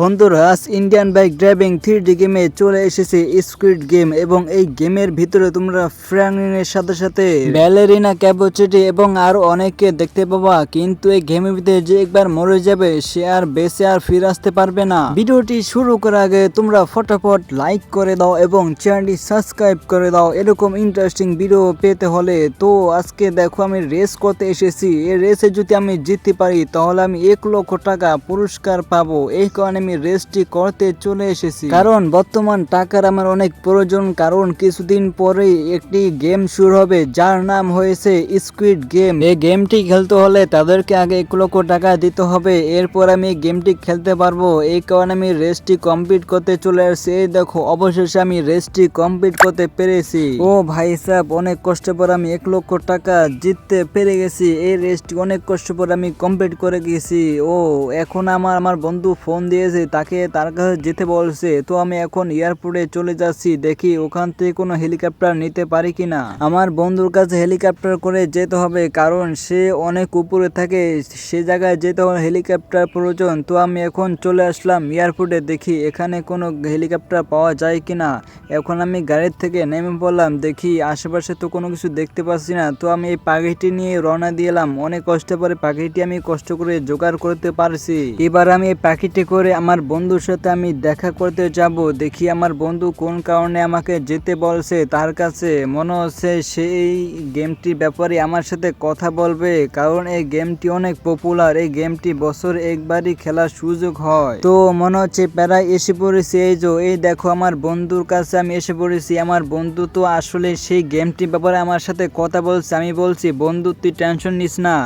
বন্ধুরা, আজ Indian bike driving three গেমে চলে এসেছে স্কুইড গেম এবং এই গেমের ভিতরে তোমরা ফ্র্যাঙ্কলিনের সাথে সাথে ব্যালেরিনা ক্যাপোচিটি এবং আরও অনেককে দেখতে পাবা। কিন্তু এই গেমের ভিতরে যে একবার মরে যাবে, সে আর বেঁচে আর ফিরে আসতে পারবে না। ভিডিওটি শুরু করার আগে তোমরা ফটাফট লাইক করে দাও এবং চ্যানেলটি সাবস্ক্রাইব করে দাও। এরকম ইন্টারেস্টিং ভিডিও পেতে হলে তো আজকে দেখো আমি রেস করতে এসেছি। এই রেসে যদি আমি জিততে পারি, তাহলে আমি এক লক্ষ টাকা পুরস্কার পাবো। এই কারণে আমি রেসটি করতে চলে এসেছি। কারণ বর্তমান টাকার আমার অনেক প্রয়োজন, কারণ কিছুদিন পরেই একটি গেম শুরু হবে, যার নাম হয়েছে স্কুইড গেম এই গেমটি খেলতে হলে তাদেরকে আগে এক লক্ষ টাকা দিতে হবে, এরপর আমি গেমটি খেলতে পারব। এই কারণে আমি রেসটি কমপ্লিট করতে চলে আসছি এই দেখো, অবশেষে আমি রেসটি কমপ্লিট করতে পেরেছি। ও ভাই সাহেব, অনেক কষ্ট পর আমি এক লক্ষ টাকা জিততে পেরে গেছি। এই রেসটি অনেক কষ্ট পর আমি কমপ্লিট করে গেছি। ও, এখন আমার আমার বন্ধু ফোন দিয়েছে। তাকে তার কাছে যেতে বলছে, তো আমি এখন এয়ারপোর্টে চলে যাচ্ছি, দেখি ওখান থেকে কোনো হেলিকপ্টার নিতে পারি কিনা। আমার বন্ধুর কাছে হেলিকপ্টার করে যেতে হবে, কারণ সে অনেক উপরে থাকে, সে জায়গায় যেতে হলে হেলিকপ্টার প্রয়োজন। তো আমি এখন চলে আসলাম এয়ারপোর্টে, দেখি এখানে কোনো হেলিকপ্টার পাওয়া যায় কিনা। এখন আমি গাড়ির থেকে নেমে পড়লাম, দেখি আশেপাশে তো কোনো কিছু দেখতে পাচ্ছি না। তো আমি এই পাখিটি নিয়ে রওনা দিলাম অনেক কষ্ট পরে পাখিটি আমি কষ্ট করে জোগাড় করতে পারছি। এবার আমি এই পাখিটি করে আমার বন্ধুর সাথে আমি দেখা করতে যাব। দেখি আমার বন্ধু কোন কারণে আমাকে যেতে বলছে, তার কাছে। মনে হচ্ছে সেই গেমটির ব্যাপারে আমার সাথে কথা বলবে, কারণ এই গেমটি অনেক পপুলার এই গেমটি বছর একবারই খেলার সুযোগ হয়। তো মনে হচ্ছে প্রায় এসে পড়েছি। এই যে, এই দেখো আমার বন্ধুর কাছে আমি এসে পড়েছি। আমার বন্ধু তো আসলে সেই গেমটির ব্যাপারে আমার সাথে কথা বলছে। আমি বলছি, বন্ধু, তুই টেনশন নিস না।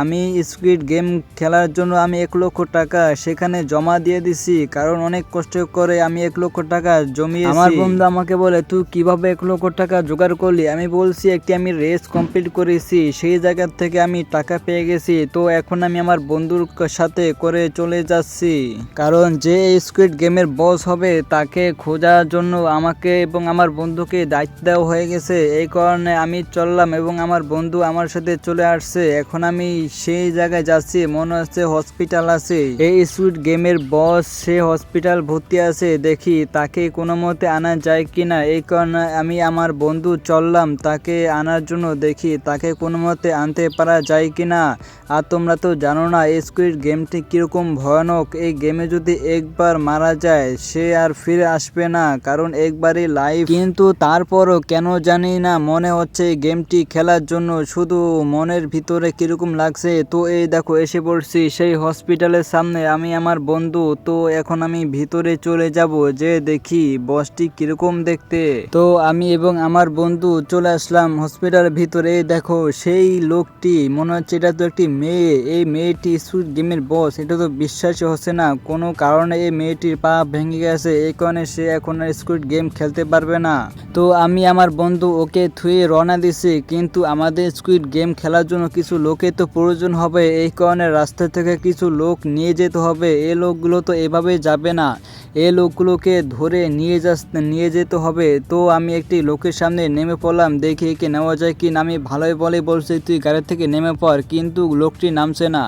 আমি স্কুইড গেম খেলার জন্য আমি এক লক্ষ টাকা সেখানে জমা দিয়ে দিছি, কারণ অনেক কষ্ট করে আমি এক লক্ষ টাকা জমিয়ে আমার বন্ধু আমাকে বলে, তুই কীভাবে এক লক্ষ টাকা জোগাড় করলি? আমি বলছি, একটি আমি রেস কমপ্লিট করেছি, সেই জায়গা থেকে আমি টাকা পেয়ে গেছি, তো এখন আমি আমার বন্ধুর সাথে করে চলে যাচ্ছি। কারণ যে স্কুইড গেমের বস হবে, তাকে খোঁজার জন্য আমাকে এবং আমার বন্ধুকে দায়িত্ব দেওয়া হয়ে গেছে। এই কারণে আমি চললাম এবং আমার বন্ধু আমার সাথে চলে আসছে। এখন আমি সেই জায়গায় যাচ্ছি, মনে হচ্ছে হসপিটাল আছে। এই সুইট গেমের বস সে হসপিটাল ভর্তি আছে, দেখি তাকে কোনো মতে আনা যায় কিনা। এই কারণে আমি আমার বন্ধু চললাম, তাকে আনার জন্য দেখি তাকে কোনো মতে আনতে পারা যায় কিনা। আর তোমরা তো জানো না, এই স্কুইড গেমটি কীরকম ভয়ানক। এই গেমে যদি একবার মারা যায়, সে আর ফিরে আসবে না, কারণ একবারই লাইভ কিন্তু তারপরও কেন জানি না, মনে হচ্ছে এই গেমটি খেলার জন্য শুধু মনের ভিতরে কীরকম লাগছে। তো এই দেখো, এসে পড়ছি সেই হসপিটালের সামনে। আমি আমার বন্ধু, তো এখন আমি ভিতরে চলে যাব যে দেখি বসটি কীরকম দেখতে। তো আমি এবং আমার বন্ধু চলে আসলাম হসপিটালের ভিতরে। দেখো, সেই লোকটি মনে হচ্ছে এটা তো একটি মেয়ে। এই মেয়েটি সুইট গেমের বস। এটা তো বিশ্বাসই হচ্ছে না। কোনো কারণে এই মেয়েটির পা ভেঙে গেছে। এই কারণে সে এখন আর স্কুইড গেম খেলতে পারবে না। তো আমি আমার বন্ধু ওকে থুয়ে রওনা দিছি। কিন্তু আমাদের স্কুইড গেম খেলার জন্য কিছু লোকে তো প্রয়োজন হবে। এই কারণে রাস্তা থেকে কিছু লোক নিয়ে যেতে হবে। এ লোকগুলো তো এভাবে যাবে না। এই লোকগুলোকে ধরে নিয়ে যা নিয়ে যেতে হবে। তো আমি একটি লোকের সামনে নেমে পড়লাম। দেখি একে নেওয়া যায় কি না আমি ভালোই বলে বলছি, তুই গাড়ি থেকে নেমে পড়। কিন্তু লোকটি নামছে না।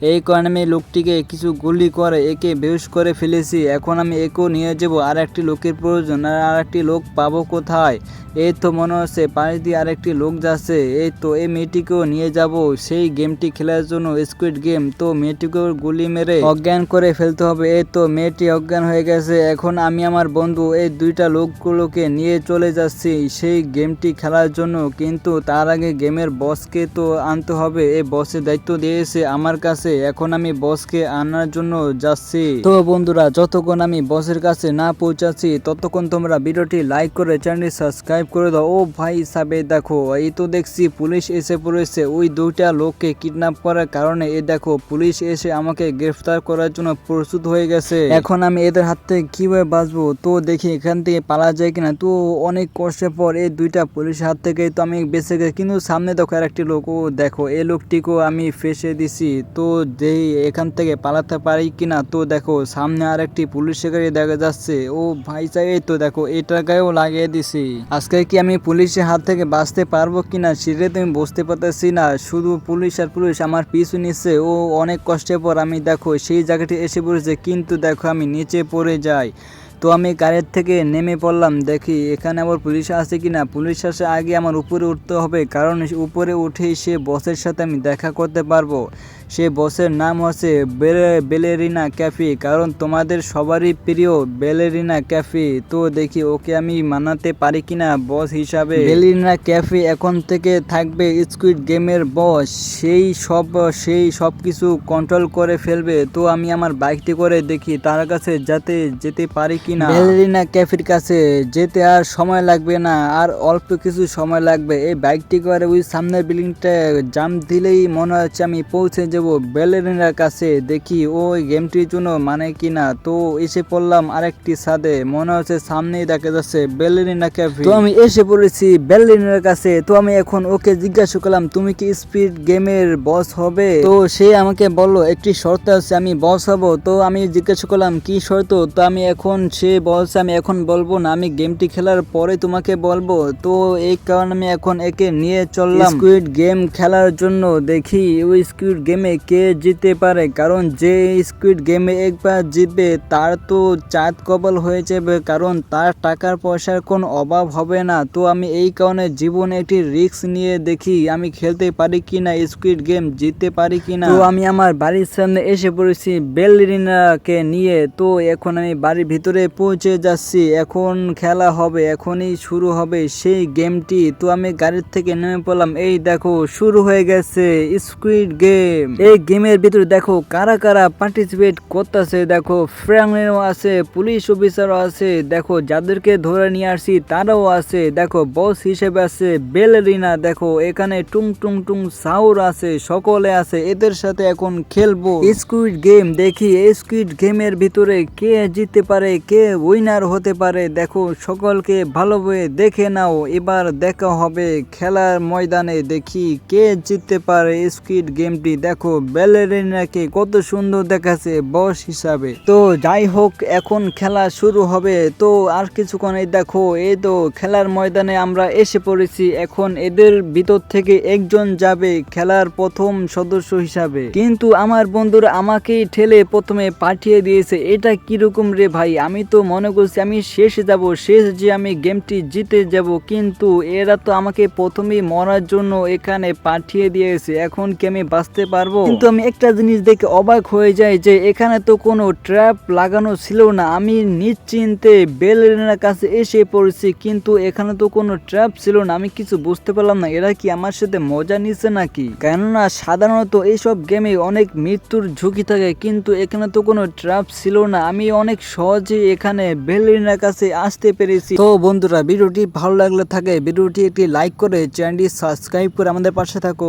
এই কারণে আমি লোকটিকে কিছু গুলি করে একে বেহুশ করে ফেলেছি। এখন আমি একেও নিয়ে যাব আর একটি লোকের প্রয়োজন, আর আর একটি লোক পাবো কোথায়? এই তো মনে হচ্ছে পাশ দিয়ে আরেকটি লোক যাচ্ছে। এই তো, এই মেয়েটিকেও নিয়ে যাব। সেই গেমটি খেলার জন্য স্কুইড গেম। তো মেয়েটিকেও গুলি মেরে অজ্ঞান করে ফেলতে হবে। এই তো, মেয়েটি অজ্ঞান হয়ে গেছে। এখন আমি আমার বন্ধু, এই দুইটা লোকগুলোকে নিয়ে চলে যাচ্ছি। সেই গেমটি খেলার জন্য, কিন্তু তার আগে গেমের বসকে তো আনতে হবে। এই বসের দায়িত্ব দিয়েছে আমার কাছে। এখন আমি বসকে আনার জন্য যাচ্ছি। তো বন্ধুরা, যতক্ষণ আমি বসের কাছে না পৌঁছাচ্ছি, ততক্ষণ তোমরা ভিডিওটি লাইক করে চ্যানেলটি সাবস্ক্রাইব করে দাও। ও ভাই সাবে, দেখো, এই তো দেখছি পুলিশ এসে পড়েছে। ওই দুইটা লোককে কিডন্যাপ করার কারণে এ দেখো, পুলিশ এসে আমাকে গ্রেফতার করার জন্য প্রস্তুত হয়ে গেছে। এখন আমি এদের হাত থেকে কীভাবে বাঁচবো? তো দেখি, এখান থেকে পালা যায় কিনা? তো অনেক কষ্টের পর এই দুইটা পুলিশের হাত থেকে তো আমি বেঁচে গেছি। কিন্তু সামনে দেখো আর একটি লোক। ও দেখো, এই লোকটিকেও আমি ফেসে দিছি। তো যেই এখান থেকে পালাতে পারি কিনা, তো দেখো সামনে আর একটি পুলিশের গাড়ি দেখা যাচ্ছে। ও ভাই চাই, এই তো দেখো এটা গায়েও লাগিয়ে দিছি। আজকে কি আমি পুলিশের হাত থেকে বাঁচতে পারব কিনা সেটা তুমি বুঝতে পারতেছি না। শুধু পুলিশ আর পুলিশ আমার পিছু নিচ্ছে। ও অনেক কষ্টের পর আমি দেখো, সেই জায়গাটি এসে পড়েছে, কিন্তু দেখো আমি নিচে পড়ে যাই। তো আমি গাড়ির থেকে নেমে পড়লাম, দেখি এখানে আবার পুলিশ আছে কিনা। পুলিশ আসে আগে আমার উপরে উঠতে হবে, কারণ উপরে উঠেই সে বসের সাথে আমি দেখা করতে পারব। সে বসের নাম হচ্ছে বেলে- বেলেরিনা ক্যাফি, কারণ তোমাদের সবারই প্রিয় বেলেরিনা ক্যাফি। তো দেখি ওকে আমি মানাতে পারি কিনা বস হিসাবে। বেলেরিনা ক্যাফি এখন থেকে থাকবে স্কুইড গেমের বস সেই সব সেই সব কিছু কন্ট্রোল করে ফেলবে। তো আমি আমার বাইকটি করে দেখি তার কাছে যাতে, যেতে পারি কিনা। বেলেরিনা ক্যাফির কাছে যেতে আর সময় লাগবে না, আর অল্প কিছু সময় লাগবে। এই বাইকটি করে ওই সামনের বিল্ডিংটা জাম দিলেই মনে হচ্ছে আমি পৌঁছে যাব। বেলেরিনার কাছে দেখি ওই গেমটির জন্য মানে কিনা। তো এসে পড়লাম আরেকটি ছাদে মনে হচ্ছে সামনেই দেখা যাচ্ছে বেলেরিনা ক্যাফে। তো আমি এসে পড়েছি বেলেরিনার কাছে তো আমি এখন ওকে জিজ্ঞাসা করলাম তুমি কি স্পিড গেমের বস হবে? তো সে আমাকে বলল একটি শর্ত আছে আমি বস হব। তো আমি জিজ্ঞাসা করলাম কি শর্ত? তো আমি এখন সে বলছে আমি এখন বলব না আমি গেমটি খেলার পরে তোমাকে বলব। তো এই কারণে আমি এখন একে নিয়ে চললাম। স্কুইড গেম খেলার জন্য দেখি ওই স্কুইড গেমে কে জিততে পারে, কারণ যে স্কুইড গেমে একবার জিতবে, তার তো চাঁদ কবল হয়ে যাবে, কারণ তার টাকার পয়সার কোনো অভাব হবে না। তো আমি এই কারণে জীবনে একটি রিস্ক নিয়ে দেখি, আমি খেলতে পারি কি না স্কুইড গেম জিততে পারি কি না তো আমি আমার বাড়ির সামনে এসে পড়েছি বেলরিনাকে নিয়ে। তো এখন আমি বাড়ির ভিতরে পৌঁছে যাচ্ছি। এখন খেলা হবে, এখনই শুরু হবে সেই গেমটি তো আমি গাড়ির থেকে নেমে পড়লাম। এই দেখো, শুরু হয়ে গেছে স্কুইড গেম এই গেমের ভিতরে দেখো কারা কারা পার্টিসিপেট করতেছে, দেখো ফ্র্যাঙ্কও আছে পুলিশ অফিসারও আছে, দেখো যাদেরকে ধরে নিয়ে আসছি তারাও আছে, দেখো বস হিসেবে আছে বেলেরিনা দেখো এখানে টুং টুং টুং সাউর আছে, সকলে আছে, এদের সাথে এখন খেলব। স্কুইড গেম দেখি স্কুইড গেমের ভিতরে কে জিততে পারে, কে উইনার হতে পারে, দেখো সকলকে ভালোভাবে দেখে নাও, এবার দেখা হবে খেলার ময়দানে, দেখি কে জিততে পারে স্কুইড গেমটি দেখো ব্যালেরিনাকে কত সুন্দর দেখাচ্ছে বস হিসাবে। তো যাই হোক, এখন খেলা শুরু হবে। তো আর কিছুক্ষণ এই দেখো, এই তো খেলার ময়দানে আমরা এসে পড়েছি। এখন এদের ভিতর থেকে একজন যাবে খেলার প্রথম সদস্য হিসাবে। কিন্তু আমার বন্ধুরা আমাকেই ঠেলে প্রথমে পাঠিয়ে দিয়েছে। এটা কীরকম রে ভাই? আমি তো মনে করছি আমি শেষে যাব, শেষ যে আমি গেমটি জিতে যাব। কিন্তু এরা তো আমাকে প্রথমেই মরার জন্য এখানে পাঠিয়ে দিয়েছে। এখন কি আমি বাঁচতে পারব? কিন্তু আমি একটা জিনিস দেখে অবাক হয়ে যাই যে এখানে তো কোনো ট্র্যাপ লাগানো ছিল না। আমি নিশ্চিন্তে বেলেরিনার কাছে এসে পড়েছি, কিন্তু এখানে তো কোনো ট্র্যাপ ছিল না। আমি কিছু বুঝতে পারলাম না, এরা কি আমার সাথে মজা নিচ্ছে নাকি? কেননা সাধারণত এইসব গেমে অনেক মৃত্যুর ঝুঁকি থাকে, কিন্তু এখানে তো কোনো ট্র্যাপ ছিল না। আমি অনেক সহজে এখানে বেলেরিনার কাছে আসতে পেরেছি। তো বন্ধুরা, ভিডিওটি ভালো লাগলে থাকে, ভিডিওটি একটি লাইক করে চ্যানেলটি সাবস্ক্রাইব করে আমাদের পাশে থাকো।